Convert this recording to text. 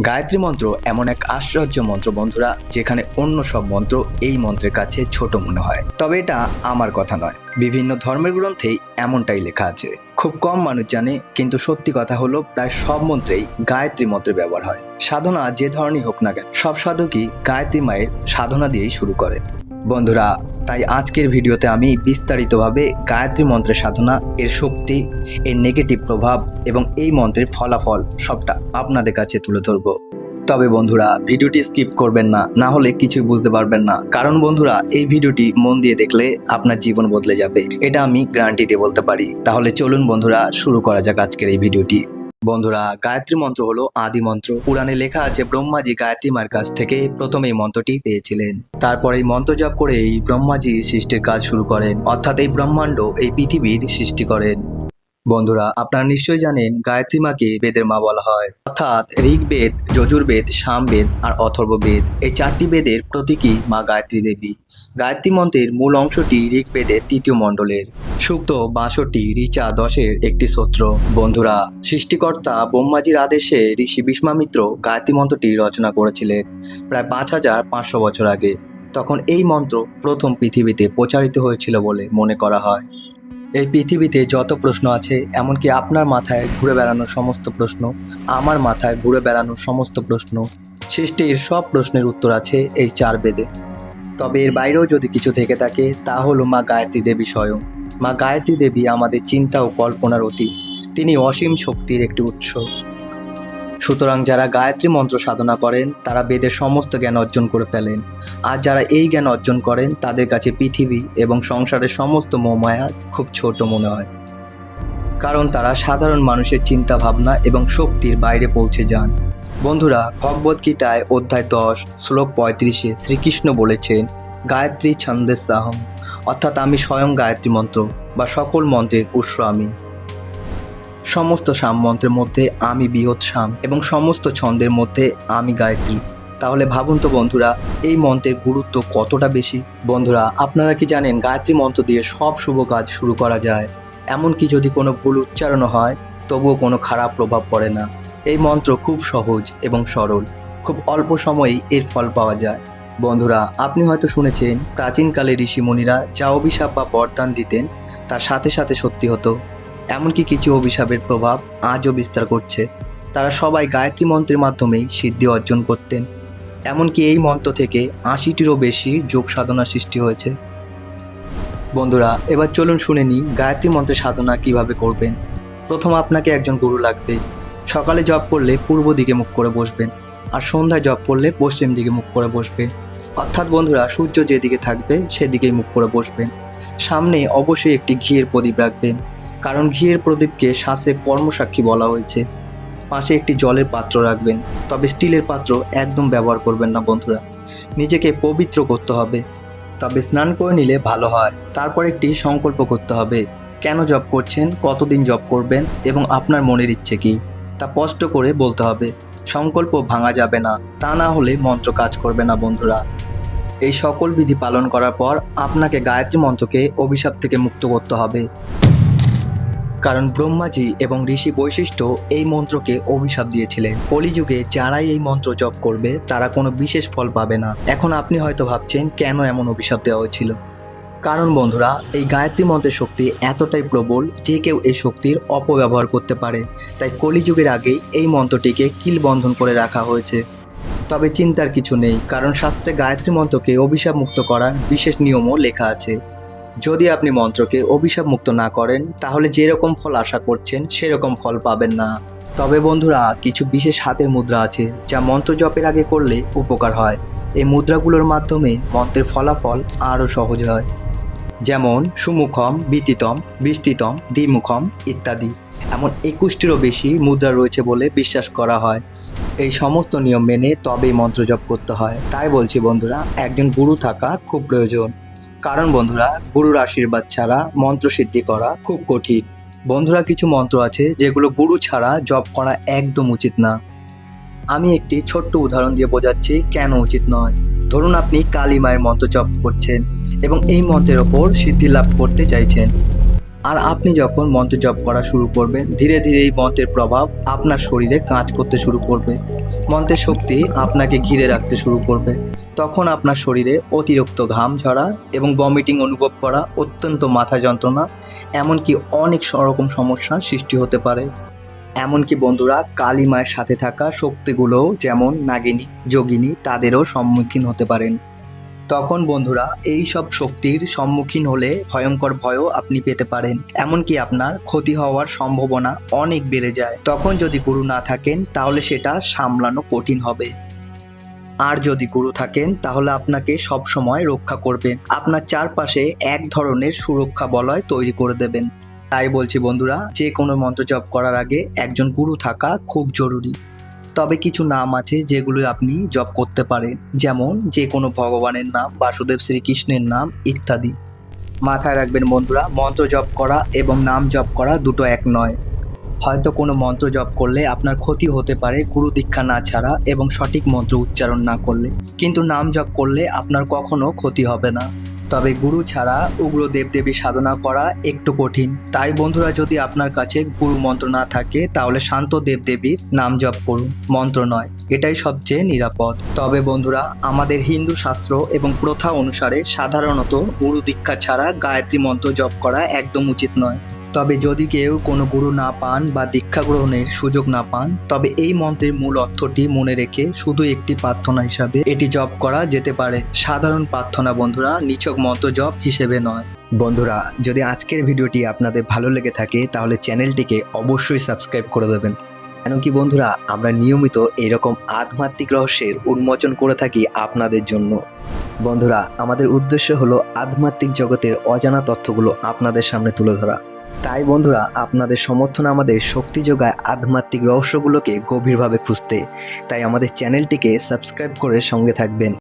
গায়ত্রী মন্ত্র এমন এক আশ্চর্য মন্ত্র, বন্ধুরা, যেখানে অন্য সব মন্ত্র এই মন্ত্রের কাছে ছোট মনে হয়। তবে এটা আমার কথা নয়। বিভিন্ন ধর্মের গ্রন্থেই এমনটাই লেখা আছে। খুব কম মানুষ জানে, কিন্তু সত্যি কথা হলো, প্রায় সব মন্ত্রেই গায়ত্রী মন্ত্রের ব্যবহার হয়। সাধনা যে ধরনের হোক না কেন, সব সাধকই গায়ত্রী মায়ের সাধনা দিয়েই শুরু করে। বন্ধুরা, তাই আজকের ভিডিওতে আমি বিস্তারিতভাবে গায়ত্রী মন্ত্রের সাধনা, এর শক্তি, এর নেগেটিভ প্রভাব এবং এই মন্ত্রের ফলাফল সবটা আপনাদের কাছে তুলে ধরবো। তবে বন্ধুরা, ভিডিওটি স্কিপ করবেন না না হলে কিছুই বুঝতে পারবেন না। কারণ বন্ধুরা, এই ভিডিওটি মন দিয়ে দেখলে আপনার জীবন বদলে যাবে। এটা আমি গ্যারান্টি দিয়ে বলতে পারি। তাহলে চলুন বন্ধুরা, শুরু করা যাক আজকের এই ভিডিওটি। বন্ধুরা, গায়ত্রী মন্ত্র হলো আদি মন্ত্র। পুরাণে লেখা আছে, ব্রহ্মাজি গায়ত্রী মার কাছ থেকে প্রথম এই মন্ত্রটি পেয়েছিলেন। তারপর এই মন্ত্র জপ করে এই ব্রহ্মাজি সৃষ্টির কাজ শুরু করেন। অর্থাৎ এই ব্রহ্মাণ্ড এই পৃথিবীর সৃষ্টি করেন। বন্ধুরা, আপনারা নিশ্চয়ই জানেন গায়ত্রী মাকে বেদের মা বলা হয়। অর্থাৎ ঋগ্বেদ, যজুর্বেদ, সামবেদ আর অথর্ববেদ এই চারটি বেদের প্রতীকী মা গায়ত্রী দেবী। গায়ত্রী মন্ত্রের মূল অংশটি ঋগ্বেদের তৃতীয় মণ্ডলের। সুক্ত বাষট্টি ঋচা দশের একটি সূত্র। বন্ধুরা, সৃষ্টিকর্তা ব্রহ্মাজির আদেশে ঋষি বিষ্মামিত্র গায়ত্রী মন্ত্রটি রচনা করেছিলেন প্রায় পাঁচ হাজার পাঁচশো বছর আগে। তখন এই মন্ত্র প্রথম পৃথিবীতে প্রচারিত হয়েছিল বলে মনে করা হয়। এই পৃথিবীতে যত প্রশ্ন আছে, এমনকি আপনার মাথায় ঘুরে বেড়ানোর সমস্ত প্রশ্ন, আমার মাথায় ঘুরে বেড়ানোর সমস্ত প্রশ্ন, সৃষ্টির সব প্রশ্নের উত্তর আছে এই চার বেদে। তবে এর বাইরেও যদি কিছু থেকে থাকে, তা হলো মা গায়ত্রী দেবী স্বয়ং। মা গায়ত্রী দেবী আমাদের চিন্তা ও কল্পনার অতীত। তিনি অসীম শক্তির একটি উৎস। সুতরাং যারা গায়ত্রী মন্ত্র সাধনা করেন, তারা বেদের সমস্ত জ্ঞান অর্জন করে ফেলেন। আর যারা এই জ্ঞান অর্জন করেন, তাদের কাছে পৃথিবী এবং সংসারের সমস্ত মোমায়া খুব ছোট মনে হয়। কারণ তারা সাধারণ মানুষের চিন্তা ভাবনা এবং শক্তির বাইরে পৌঁছে যান। বন্ধুরা ভগবদ্গীতায় অধ্যায় দশ, শ্লোক পঁয়ত্রিশে শ্রীকৃষ্ণ বলেছেন, গায়ত্রী ছন্দেসাহম অর্থাৎ আমি স্বয়ং গায়ত্রী মন্ত্র বা সকল মন্ত্রের উৎস আমি। সমস্ত সাম মন্ত্রের মধ্যে আমি বৃহৎ সাম এবং সমস্ত ছন্দের মধ্যে আমি গায়ত্রী। তাহলে ভাবুন তো বন্ধুরা, এই মন্ত্রের গুরুত্ব কতটা বেশি? বন্ধুরা, আপনারা কি জানেন গায়ত্রী মন্ত্র দিয়ে সব শুভ কাজ শুরু করা যায়? এমনকি যদি কোনো ভুল উচ্চারণ হয়, তবুও কোনো খারাপ প্রভাব পড়ে না। এই মন্ত্র খুব সহজ এবং সরল। খুব অল্প সময়েই এর ফল পাওয়া যায়। বন্ধুরা, আপনি হয়তো শুনেছেন, প্রাচীনকালে ঋষিমুনিরা যা অভিশাপ বা বরদান দিতেন, তার সাথে সাথে সত্যি হতো। এমনকি কিছু অভিশাপের প্রভাব আজও বিস্তার করছে। তারা সবাই গায়ত্রী মন্ত্রের মাধ্যমেই সিদ্ধি অর্জন করতেন। এমনকি এই মন্ত্র থেকে আশিটিরও বেশি যোগ সাধনা সৃষ্টি হয়েছে। বন্ধুরা, এবার চলুন শুনে নিই গায়ত্রী মন্ত্রের সাধনা কীভাবে করবেন। প্রথম আপনাকে একজন গুরু লাগবে। সকালে জপ করলে পূর্ব দিকে মুখ করে বসবেন আর সন্ধ্যায় জপ করলে পশ্চিম দিকে মুখ করে বসবেন। অর্থাৎ বন্ধুরা, সূর্য যেদিকে থাকবে সেদিকেই মুখ করে বসবেন। সামনে অবশ্যই একটি ঘিয়ের প্রদীপ রাখবেন। কারণ ঘিয়ের প্রদীপকে শ্বাসের কর্মসাক্ষী বলা হয়েছে। পাশে একটি জলের পাত্র রাখবেন, তবে স্টিলের পাত্র একদম ব্যবহার করবেন না বন্ধুরা। নিজেকে পবিত্র করতে হবে, তবে স্নান করে নিলে ভালো হয়। তারপর একটি সংকল্প করতে হবে, কেন জব করছেন, কতদিন জব করবেন এবং আপনার মনের ইচ্ছে কি? তা স্পষ্ট করে বলতে হবে, সংকল্প ভাঙা যাবে না, তা না হলে মন্ত্র কাজ করবে না বন্ধুরা। এই সকল বিধি পালন করার পর আপনাকে গায়ত্রী মন্ত্রকে অভিশাপ থেকে মুক্ত করতে হবে। কারণ ব্রহ্মাজি এবং ঋষি বৈশিষ্ট্য এই মন্ত্রকে অভিশাপ দিয়েছিলেন। কলিযুগে যারাই এই মন্ত্র জপ করবে, তারা কোনো বিশেষ ফল পাবে না। এখন আপনি হয়তো ভাবছেন, কেন এমন অভিশাপ দেওয়া হয়েছিল? কারণ বন্ধুরা, এই গায়ত্রী মন্ত্রের শক্তি এতটাই প্রবল যে কেউ এই শক্তির অপব্যবহার করতে পারে। তাই কলিযুগের আগেই এই মন্ত্রটিকে কিল বন্ধন করে রাখা হয়েছে। তবে চিন্তার কিছু নেই, কারণ শাস্ত্রে গায়ত্রী মন্ত্রকে অভিশাপ মুক্ত করার বিশেষ নিয়মও লেখা আছে। যদি আপনি মন্ত্রকে অভিশাপ মুক্ত না করেন, তাহলে যেরকম ফল আশা করছেন, সেরকম ফল পাবেন না। তবে বন্ধুরা, কিছু বিশেষ হাতের মুদ্রা আছে, যা মন্ত্র জপের আগে করলে উপকার হয়। এই মুদ্রাগুলোর মাধ্যমে মন্ত্রের ফলাফল আরও সহজ হয়। যেমন, সুমুখম, বিতিতম, বিস্তৃতম, দ্বিমুখম ইত্যাদি। এমন একুশটিরও বেশি মুদ্রা রয়েছে বলে বিশ্বাস করা হয়। এই সমস্ত নিয়ম মেনে তবেই মন্ত্র জপ করতে হয়। তাই বলছি বন্ধুরা, একজন গুরু থাকা খুব প্রয়োজন। কারণ বন্ধুরা, গুরুর আশীর্বাদ ছাড়া মন্ত্র সিদ্ধি করা খুব কঠিন। বন্ধুরা, কিছু মন্ত্র আছে যেগুলো গুরু ছাড়া জপ করা একদম উচিত না। আমি একটি ছোট্ট উদাহরণ দিয়ে বোঝাচ্ছি কেন উচিত নয়। ধরুন আপনি কালী মায়ের মন্ত্র জপ করছেন এবং এই মন্ত্রের ওপর সিদ্ধি লাভ করতে চাইছেন। আর আপনি যখন মন্ত্র জপ করা শুরু করবেন, ধীরে ধীরে এই মন্ত্রের প্রভাব আপনার শরীরে কাজ করতে শুরু করবে। মন্ত্রের শক্তি আপনাকে ঘিরে রাখতে শুরু করবে। তখন আপনার শরীরে অতিরিক্ত ঘাম ঝরা এবং বমিটিং অনুভব করা অত্যন্ত মাথা যন্ত্রণা, এমনকি অনেক রকম সমস্যার সৃষ্টি হতে পারে। এমনকি বন্ধুরা কালী মায়ের সাথে থাকা শক্তিগুলোও যেমন নাগিনী, যোগিনী, তাদেরও সম্মুখীন হতে পারেন। তখন বন্ধুরা, এই সব শক্তির সম্মুখীন হলে ভয়ঙ্কর ভয়ও আপনি পেতে পারেন। এমনকি আপনার ক্ষতি হওয়ার সম্ভাবনা অনেক বেড়ে যায়। তখন যদি গুরু না থাকেন, তাহলে সেটা সামলানো কঠিন হবে। আর যদি গুরু থাকেন, তাহলে আপনাকে সব সময় রক্ষা করবেন আপনার চারপাশে এক ধরনের সুরক্ষা বলয় তৈরি করে দেবেন। তাই বলছি বন্ধুরা, যে কোনো মন্ত্র জপ করার আগে একজন গুরু থাকা খুব জরুরি। তবে কিছু নাম আছে যেগুলো আপনি জপ করতে পারেন। যেমন যে কোনো ভগবানের নাম, বাসুদেব শ্রীকৃষ্ণের নাম ইত্যাদি। মাথায় রাখবেন বন্ধুরা, মন্ত্র জপ করা এবং নাম জপ করা দুটো এক নয়। হয়তো কোনো মন্ত্র জপ করলে আপনার ক্ষতি হতে পারে গুরু দীক্ষা না ছাড়া এবং সঠিক মন্ত্র উচ্চারণ না করলে। কিন্তু নাম জপ করলে আপনার কখনো ক্ষতি হবে না। তবে গুরু ছাড়া উগ্র দেবদেবী সাধনা করা একটু কঠিন। তাই বন্ধুরা, যদি আপনার কাছে গুরু মন্ত্র না থাকে, তাহলে শান্ত দেবদেবীর নাম জপ করুন। মন্ত্র নয়, এটাই সবচেয়ে নিরাপদ। তবে বন্ধুরা, আমাদের হিন্দু শাস্ত্র এবং প্রথা অনুসারে সাধারণত গুরু দীক্ষা ছাড়া গায়ত্রী মন্ত্র জপ করা একদম উচিত নয়। তবে যদি কেউ কোনো গুরু না পান বা দীক্ষা গ্রহণের সুযোগ না পান, তবে এই মন্ত্রের মূল অর্থটি মনে রেখে শুধু একটি প্রার্থনা হিসাবে এটি জপ করা যেতে পারে। সাধারণ প্রার্থনা বন্ধুরা, নিছক মন্ত্র জপ হিসেবে নয়। বন্ধুরা, যদি আজকের ভিডিওটি আপনাদের ভালো লেগে থাকে, তাহলে চ্যানেলটিকে অবশ্যই সাবস্ক্রাইব করে দেবেন। কেন কি বন্ধুরা, আমরা নিয়মিত এরকম আধ্যাত্মিক রহস্যের উন্মোচন করে থাকি আপনাদের জন্য। বন্ধুরা, আমাদের উদ্দেশ্য হলো আধ্যাত্মিক জগতের অজানা তথ্যগুলো আপনাদের সামনে তুলে ধরা। তাই বন্ধুরা, আপনাদের সমর্থন আমাদের শক্তি যোগায় আধ্যাত্মিক রহস্যগুলোকে গভীরভাবে খুঁজতে। তাই আমাদের চ্যানেলটিকে সাবস্ক্রাইব করে সঙ্গে থাকবেন।